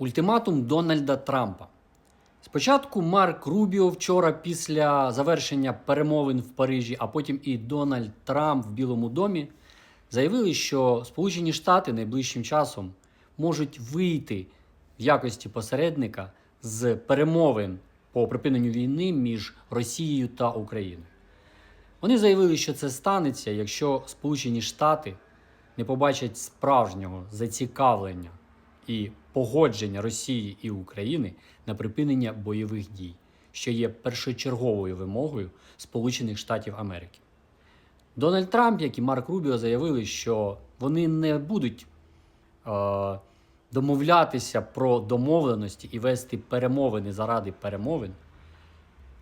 Ультиматум Дональда Трампа. Спочатку Марк Рубіо вчора після завершення перемовин в Парижі, а потім і Дональд Трамп в Білому домі заявили, що Сполучені Штати найближчим часом можуть вийти в якості посередника з перемовин по припиненню війни між Росією та Україною. Вони заявили, що це станеться, якщо Сполучені Штати не побачать справжнього зацікавлення і погодження Росії і України на припинення бойових дій, що є першочерговою вимогою Сполучених Штатів Америки. Дональд Трамп, як і Марк Рубіо, заявили, що вони не будуть е, домовлятися про домовленості і вести перемовини заради перемовин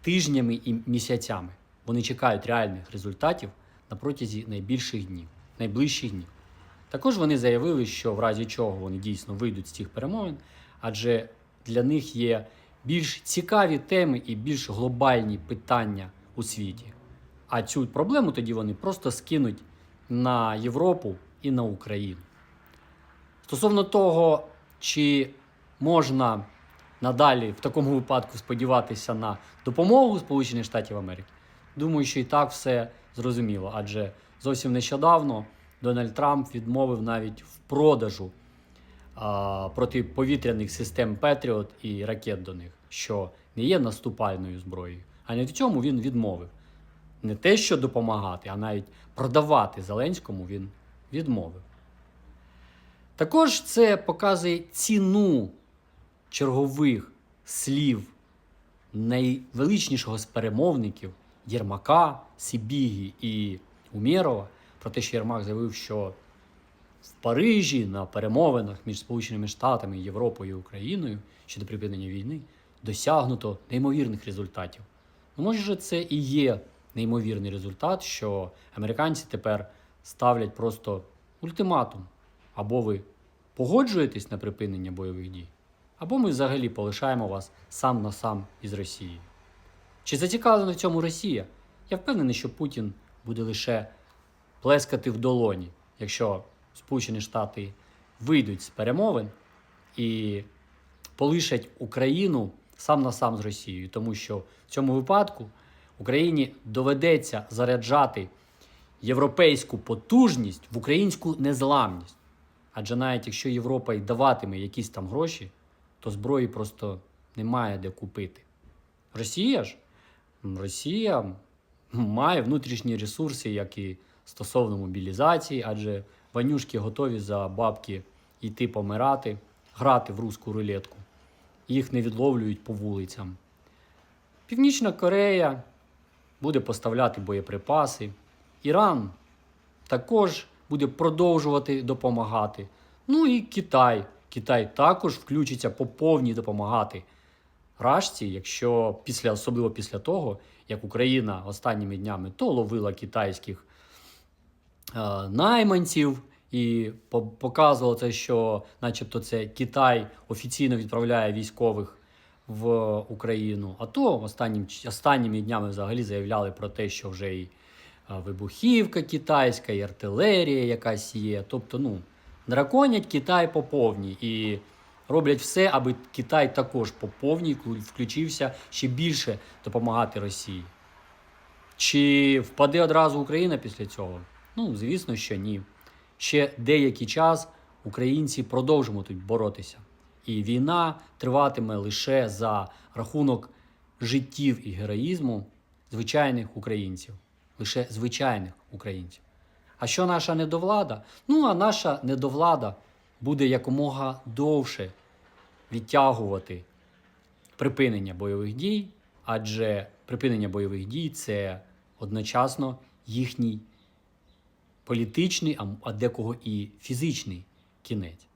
тижнями і місяцями. Вони чекають реальних результатів на протязі найбільших днів, найближчих днів. Також вони заявили, що в разі чого вони дійсно вийдуть з цих перемовин, адже для них є більш цікаві теми і більш глобальні питання у світі. А цю проблему тоді вони просто скинуть на Європу і на Україну. Стосовно того, чи можна надалі в такому випадку сподіватися на допомогу Сполучених Штатів Америки, думаю, що і так все зрозуміло, адже зовсім нещодавно Дональд Трамп відмовив навіть в продажу а, протиповітряних систем Петріот і ракет до них, що не є наступальною зброєю. А не в цьому він відмовив. Не те, що допомагати, а навіть продавати Зеленському він відмовив. Також це показує ціну чергових слів найвеличнішого з перемовників Єрмака, Сибігі і Умєрова про те, що Єрмак заявив, що в Парижі на перемовинах між Сполученими Штатами, Європою і Україною щодо припинення війни досягнуто неймовірних результатів. Ну, може, це і є неймовірний результат, що американці тепер ставлять просто ультиматум. Або ви погоджуєтесь на припинення бойових дій, або ми взагалі полишаємо вас сам на сам із Росією. Чи зацікавлена в цьому Росія? Я впевнений, що Путін буде лише плескати в долоні, якщо Сполучені Штати вийдуть з перемовин і полишать Україну сам на сам з Росією, тому що в цьому випадку Україні доведеться заряджати європейську потужність в українську незламність. Адже навіть якщо Європа й даватиме якісь там гроші, то зброї просто немає де купити. Росія ж Росія має внутрішні ресурси, як і стосовно мобілізації, адже ванюшки готові за бабки йти помирати, грати в руську рулетку. Їх не відловлюють по вулицям. Північна Корея буде поставляти боєприпаси. Іран також буде продовжувати допомагати. Ну і Китай. Китай також включиться по повній допомагати Рашці, якщо після, особливо після того, як Україна останніми днями то ловила китайських найманців і по- показувало це, що, начебто, це Китай офіційно відправляє військових в Україну. А то останнім, останніми днями взагалі заявляли про те, що вже і е, вибухівка китайська, і артилерія якась є. Тобто, ну, драконять Китай по повній і роблять все, аби Китай також по повній включився ще більше допомагати Росії. Чи впаде одразу Україна після цього? Ну, звісно, що ні. Ще деякий час українці продовжуватимуть боротися. І війна триватиме лише за рахунок життів і героїзму звичайних українців, лише звичайних українців. А що наша недовлада? Ну, а наша недовлада буде якомога довше відтягувати припинення бойових дій, адже припинення бойових дій це одночасно їхній політичний, а- декого і фізичний кінець.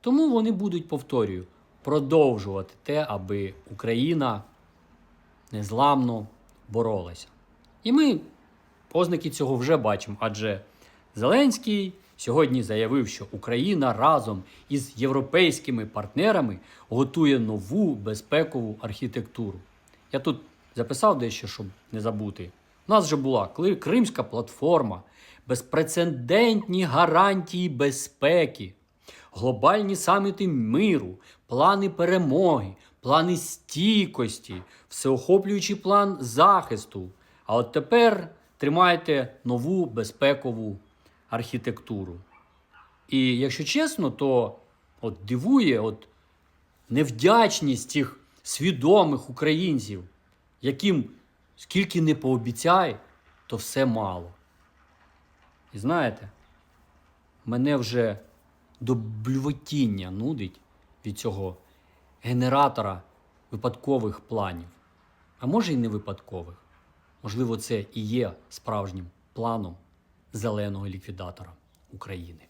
Тому вони будуть, повторюю, продовжувати те, аби Україна незламно боролася. І ми ознаки цього вже бачимо, адже Зеленський сьогодні заявив, що Україна разом із європейськими партнерами готує нову безпекову архітектуру. Я тут записав дещо, щоб не забути. У нас вже була Кримська платформа, безпрецедентні гарантії безпеки, глобальні саміти миру, плани перемоги, плани стійкості, всеохоплюючий план захисту. А от тепер тримайте нову безпекову архітектуру. І якщо чесно, то от дивує от невдячність цих свідомих українців, яким скільки не пообіцяй, то все мало. І знаєте, мене вже до блювотіння нудить від цього генератора випадкових планів. А може й не випадкових. Можливо, це і є справжнім планом зеленого ліквідатора України.